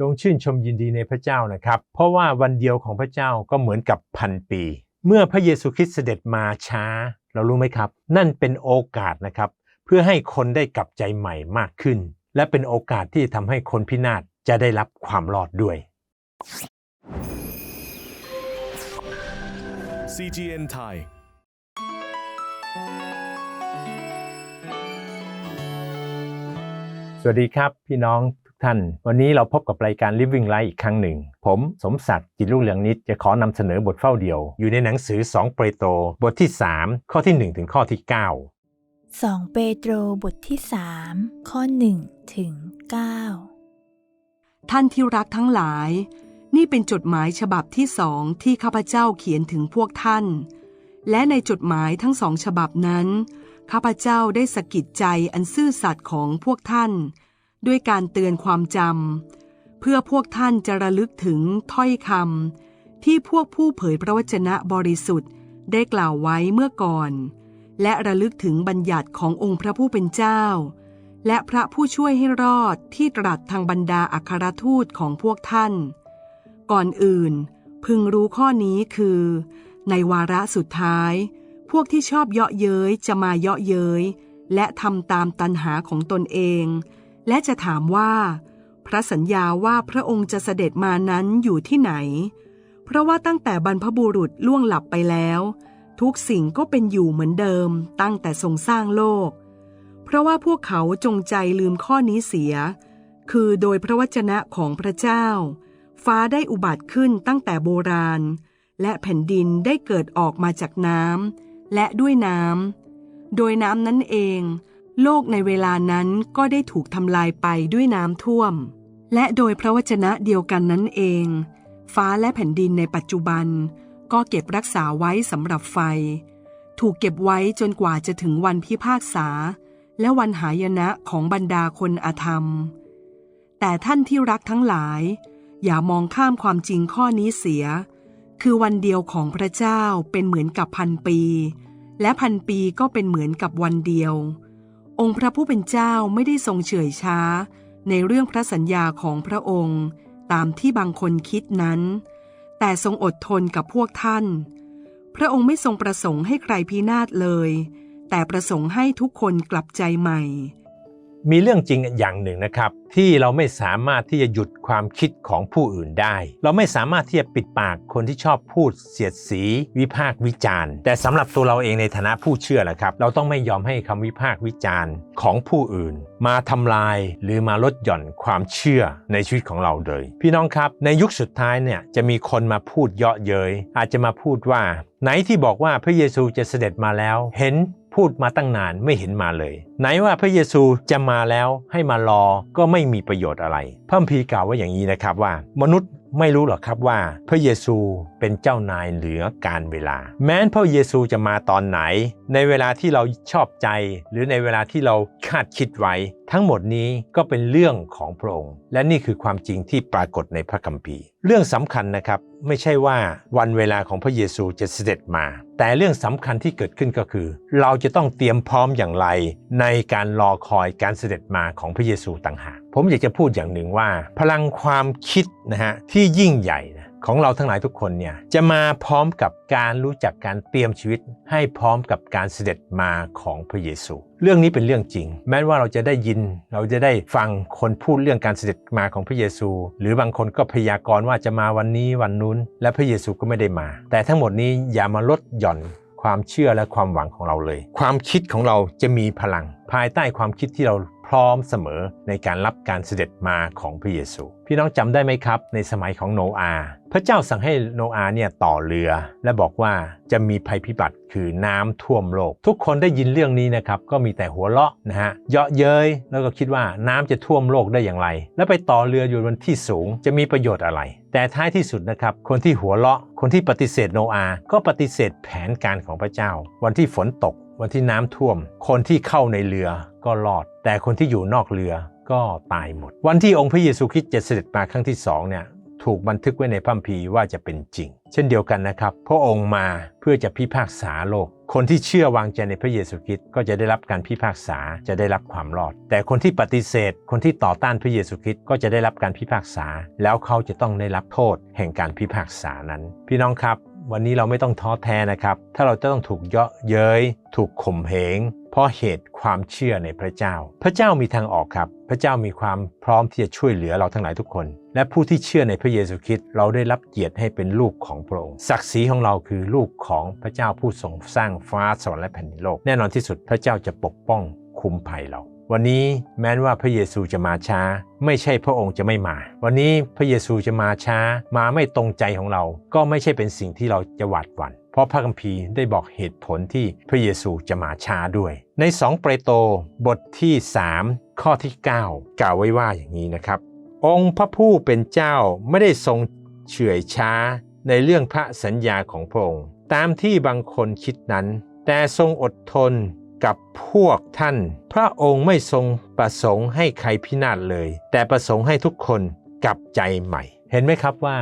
จงชื่นชมยินดีในพระเจ้านะครับ เพราะว่าวันเดียวของพระเจ้าก็เหมือนกับพันปี เมื่อพระเยซูคริสต์เสด็จมาช้า เรารู้ไหมครับ นั่นเป็นโอกาสนะครับ เพื่อให้คนได้กลับใจใหม่มากขึ้น และเป็นโอกาสที่ทำให้คนพินาศจะได้รับความรอดด้วย CGN Thai สวัสดีครับพี่น้อง ทุกท่าน วันนี้เราพบกับรายการ Living Life อีกครั้งหนึ่ง ผมสมศักดิ์จิตรุ่งเรืองนิดจะขอนำเสนอบทเฝ้าเดียว อยู่ในหนังสือ 2 เปโตรบทที่ 3 ข้อที่ 1 ถึงข้อที่ 9 2 เปโตรบทที่ 3 ข้อ 1 ถึง 9 ท่านที่รักทั้งหลาย นี่เป็นจดหมายฉบับที่สองที่ข้าพเจ้าเขียนถึงพวกท่าน และในจดหมายทั้งสองฉบับนั้นข้าพเจ้าได้สะกิดใจอันซื่อสัตย์ของพวกท่าน ด้วยการเตือนความจำเพื่อพวกท่านจะระลึกถึงถ้อยคำที่พวกผู้เผยพระวจนะบริสุทธิ์ได้กล่าวไว้เมื่อก่อน และระลึกถึงบัญญัติขององค์พระผู้เป็นเจ้า และพระผู้ช่วยให้รอดที่ตรัสทางบรรดาอัครทูตของพวกท่าน ก่อนอื่น พึงรู้ข้อนี้คือ ในวาระสุดท้าย พวกที่ชอบเยาะเย้ยจะมาเยาะเย้ยและทำตามตันหาของตนเอง และจะถามว่า พระสัญญาว่าพระองค์จะเสด็จมานั้นอยู่ที่ไหน เพราะว่าตั้งแต่บรรพบุรุษล่วงหลับไปแล้ว ทุกสิ่งก็เป็นอยู่เหมือนเดิมตั้งแต่ทรงสร้างโลก เพราะว่าพวกเขาจงใจลืมข้อนี้เสีย คือโดยพระวจนะของพระเจ้า ฟ้าได้อุบัติขึ้นตั้งแต่โบราณ และแผ่นดินได้เกิดออกมาจากน้ำและด้วยน้ำโดยน้ำนั้นเอง โลกในเวลานั้นก็ได้ถูกทำลายไปด้วยน้ำท่วม และโดยพระวจนะเดียวกันนั้นเอง ฟ้าและแผ่นดินในปัจจุบัน ก็เก็บรักษาไว้สำหรับไฟ ถูกเก็บไว้จนกว่าจะถึงวันพิพากษา และวันหายนะของบรรดาคนอาธรรม แต่ท่านที่รักทั้งหลาย อย่ามองข้ามความจริงข้อนี้เสีย คือวันเดียวของพระเจ้าเป็นเหมือนกับพันปี และพันปีก็เป็นเหมือนกับวันเดียว องค์พระผู้เป็นเจ้าไม่ได้ทรงเฉื่อยช้า ในเรื่องพระสัญญาของพระองค์ ตามที่บางคนคิดนั้น แต่ทรงอดทนกับพวกท่าน พระองค์ไม่ทรงประสงค์ให้ใครพินาศเลย แต่ประสงค์ให้ทุกคนกลับใจใหม่ มีเรื่องจริงอย่างหนึ่งนะครับ ที่เราไม่สามารถที่จะหยุดความคิดของผู้อื่นได้ เราไม่สามารถที่จะปิดปากคนที่ชอบพูดเสียดสี วิพากษ์วิจารณ์ แต่สำหรับตัวเราเองในฐานะผู้เชื่อแหละครับ เราต้องไม่ยอมให้คำวิพากษ์วิจารณ์ของผู้อื่น มาทำลายหรือมาลดหย่อนความเชื่อในชีวิตของเราเลย พี่น้องครับในยุคสุดท้ายเนี่ยจะมีคนมาพูดเยาะเย้ยอาจจะมาพูดว่า ไหนที่บอกว่าพระเยซูจะเสด็จมาแล้วเห็น พูดมาตั้งนานไม่เห็นมาเลย ไหนว่าพระเยซูจะมาแล้วให้มารอก็ไม่มีประโยชน์อะไรพระพีกล่าวไว่าอย่างนี้นะครับว่า มนุษย์ ไม่รู้หรอกครับว่าพระเยซูเป็นเจ้านายเหนือการเวลา แม้พระเยซูจะมาตอนไหน ในเวลาที่เราชอบใจ หรือในเวลาที่เราคาดคิดไว้ ทั้งหมดนี้ก็เป็นเรื่องของพระองค์และนี่คือความจริงที่ปรากฏในพระคัมภีร์ เรื่องสำคัญนะครับไม่ใช่ว่าวันเวลาของพระเยซูจะเสด็จมา แต่เรื่องสำคัญที่เกิดขึ้นก็คือ เราจะต้องเตรียมพร้อมอย่างไร ในการรอคอยการเสด็จมาของพระเยซูต่างหาก ผมอยากจะพูดอย่างหนึ่งว่า พลังความคิดนะฮะที่ยิ่งใหญ่นะของเราทั้งหลายทุกคนเนี่ยจะมาพร้อมกับการรู้จักการเตรียมชีวิต ให้พร้อมกับการเสด็จมาของพระเยซู เรื่องนี้เป็นเรื่องจริง แม้ว่าเราจะได้ยิน เราจะได้ฟังคนพูดเรื่องการเสด็จมาของพระเยซู หรือบางคนก็พยากรณ์ว่าจะมาวันนี้วันนู้น และพระเยซูก็ไม่ได้มา แต่ทั้งหมดนี้อย่ามาลดหย่อนความเชื่อและความหวังของเราเลย ความคิดของเราจะมีพลัง ภายใต้ความคิดที่เรา พร้อมเสมอในการรับการเสด็จมาของพระเยซู พี่น้องจำได้ไหมครับ ในสมัยของโนอาห์พระเจ้าสั่งให้โนอาห์เนี่ยต่อเรือ และบอกว่าจะมีภัยพิบัติคือน้ำท่วมโลก ทุกคนได้ยินเรื่องนี้นะครับ ก็มีแต่หัวเราะนะฮะเยาะเย้ยแล้วก็คิดว่าน้ำจะท่วมโลกได้อย่างไร แล้วไปต่อเรืออยู่บนที่สูงจะมีประโยชน์อะไร แต่ท้ายที่สุดนะครับ คนที่หัวเราะ คนที่ปฏิเสธโนอาห์ก็ปฏิเสธแผนการของพระเจ้า วันที่ฝนตก วันที่น้ำท่วม คนที่เข้าในเรือก็รอด แต่คนที่อยู่นอกเรือก็ตายหมด วันที่องค์พระเยซูคริสต์จะเสด็จมาครั้งที่สองเนี่ยถูกบันทึกไว้ในพัมภีว่าจะเป็นจริง เช่นเดียวกันนะครับ พระองค์มาเพื่อจะพิพากษาโลก คนที่เชื่อวางใจในพระเยซูคริสต์ก็จะได้รับการพิพากษาจะได้รับความรอด แต่คนที่ปฏิเสธ คนที่ต่อต้านพระเยซูคริสต์ก็จะได้รับการพิพากษา แล้วเขาจะต้องได้รับโทษแห่งการพิพากษานั้น พี่น้องครับ วันนี้เราไม่ต้องท้อแท้นะครับ ถ้าเราจะต้องถูกเยาะเย้ย ถูกข่มเหง เพราะเหตุความเชื่อในพระเจ้า พระเจ้ามีทางออกครับ พระเจ้ามีความพร้อมที่จะช่วยเหลือเราทั้งหลายทุกคน และผู้ที่เชื่อในพระเยซูคริสต์เราได้รับเกียรติให้เป็นลูกของพระองค์ ศักดิ์ศรีของเราคือลูกของพระเจ้าผู้ทรงสร้างฟ้าสวรรค์และแผ่นดินโลก แน่นอนที่สุดพระเจ้าจะปกป้องคุ้มภัยเรา วันนี้แม้ว่าพระเยซูจะมาช้า ไม่ใช่พระองค์จะไม่มา วันนี้พระเยซูจะมาช้า มาไม่ตรงใจของเรา ก็ไม่ใช่เป็นสิ่งที่เราจะหวาดหวั่น เพราะพระคัมภีร์ได้บอกเหตุผลที่พระเยซูจะมาช้าด้วย ใน 2 เปโตรบทที่ 3 ข้อที่ 9 กล่าวไว้ว่าอย่างนี้นะครับ องค์พระผู้เป็นเจ้าไม่ได้ทรงเฉื่อยช้าในเรื่องพระสัญญาของพระองค์ ตามที่บางคนคิดนั้น แต่ทรงอดทน กับพวกท่าน พระองค์ไม่ทรงประสงค์ให้ใครพินาศเลย แต่ประสงค์ให้ทุกคนกลับใจใหม่ เห็นไหมครับว่า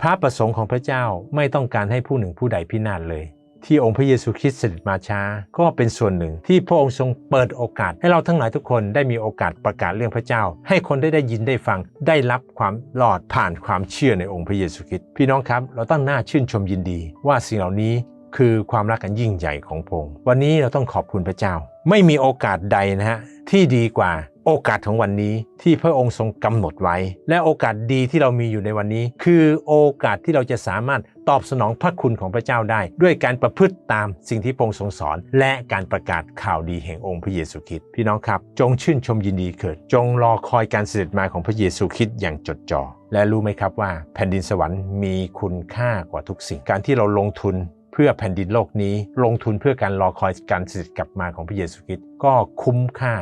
พระประสงค์ของพระเจ้าไม่ต้องการให้ผู้หนึ่งผู้ใดพินาศเลย ที่องค์พระเยซูคริสต์เสด็จมาช้า ก็เป็นส่วนหนึ่งที่พระองค์ทรงเปิดโอกาส ให้เราทั้งหลายทุกคนได้มีโอกาสประกาศเรื่องพระเจ้า ให้คนได้ได้ยินได้ฟังได้รับความรอดผ่านความเชื่อในองค์พระเยซูคริสต์พี่น้องครับ เราต้องน่าชื่นชมยินดีว่าสิ่งเหล่านี้ คือความรักกันยิ่งใหญ่ของพระองค์วันนี้เราต้องขอบคุณพระเจ้า ไม่มีโอกาสใดนะฮะที่ดีกว่าโอกาสของวันนี้ที่พระองค์ทรงกำหนดไว้ และโอกาสดีที่เรามีอยู่ในวันนี้ คือโอกาสที่เราจะสามารถตอบสนองพระคุณของพระเจ้าได้ ด้วยการประพฤติตามสิ่งที่พระองค์ทรงสอน และการประกาศข่าวดีแห่งองค์พระเยซูคริสต์พี่น้องครับ จงชื่นชมยินดีเถิด จงรอคอยการเสด็จมาของพระเยซูคริสต์อย่างจดจ่อและรู้ไหมครับว่า แผ่นดินสวรรค์มีคุณค่ากว่าทุกสิ่งการที่เราลงทุน เพื่อแผ่นดินโลกนี้ ลงทุนเพื่อการรอคอยการเสด็จกลับมาของพระเยซูคริสต์ก็คุ้มค่า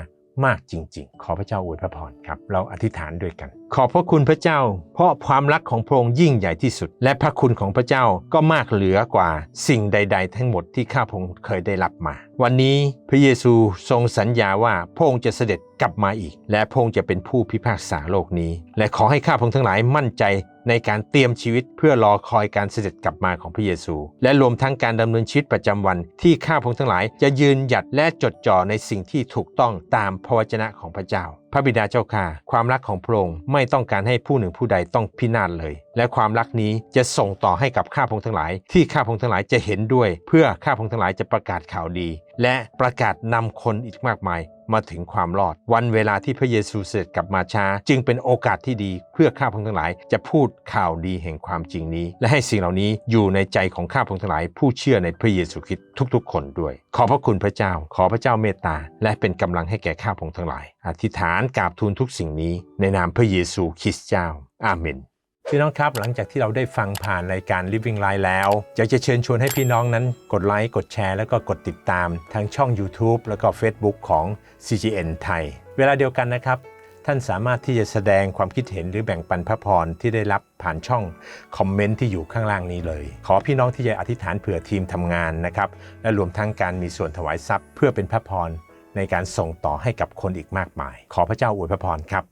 มากจริง ๆ ขอพระเจ้าอวยพระพรครับ เราอธิษฐานด้วยกัน ขอบพระคุณพระเจ้า เพราะความรักของพระองค์ยิ่งใหญ่ที่สุด และพระคุณของพระเจ้าก็มากเหลือกว่าสิ่งใด ๆ ทั้งหมดที่ข้าพระองค์เคยได้รับมา วันนี้พระเยซูทรงสัญญาว่าพระองค์จะเสด็จกลับมาอีก และพระองค์จะเป็นผู้พิพากษาโลกนี้ และขอให้ข้าพระองค์ทั้งหลายมั่นใจ ในการเตรียมชีวิตเพื่อรอคอยการเสด็จกลับมาของพระเยซู และรวมทั้งการดำเนินชีวิตประจำวันที่ข้าพงทั้งหลายจะยืนหยัดและจดจ่อในสิ่งที่ถูกต้องตามพระวจนะของพระเจ้า พระบิดาเจ้าข้าความรักของพระองค์ไม่ต้องการให้ผู้หนึ่งผู้ใดต้องพินาศเลย และความรักนี้จะส่งต่อให้กับข้าพงทั้งหลาย ที่ข้าพงทั้งหลายจะเห็นด้วย เพื่อข้าพงทั้งหลายจะประกาศข่าวดี และประกาศนำคนอีกมากมายมาถึงความรอด วันเวลาที่พระเยซูเสด็จกลับมาช้า จึงเป็นโอกาสที่ดี เพื่อข้าพงทั้งหลาย จะพูดข่าวดีแห่งความจริงนี้ และให้สิ่งเหล่านี้อยู่ในใจของข้าพงทั้งหลาย ผู้เชื่อในพระเยซูคริสต์ทุกๆ คนด้วย ขอพระคุณพระเจ้า ขอพระเจ้าเมตตาและเป็นกำลังให้แก่ข้าพงทั้งหลาย อธิษฐานกราบทูลทุกสิ่งนี้ในนามพระเยซูคริสต์เจ้า อาเมนพี่น้องครับหลังจากที่เราได้ฟังผ่านรายการ Living Life แล้วอยากจะเชิญชวนให้พี่น้องนั้นกดไลค์กดแชร์ แล้วก็กดติดตามทางช่อง YouTube แล้วก็ Facebook ของ CGN ไทย เวลาเดียวกันนะครับ ท่านสามารถที่จะแสดงความคิดเห็นหรือแบ่งปันพระพรที่ได้รับผ่านช่องคอมเมนต์ที่อยู่ข้างล่างนี้เลย ขอพี่น้องที่จะอธิษฐานเผื่อทีมทำงานนะครับและรวมทั้งการมีส่วนถวายทรัพย์ เพื่อเป็นพระพร ในการส่งต่อให้กับคนอีกมากมาย ขอพระเจ้าอวยพระพรครับ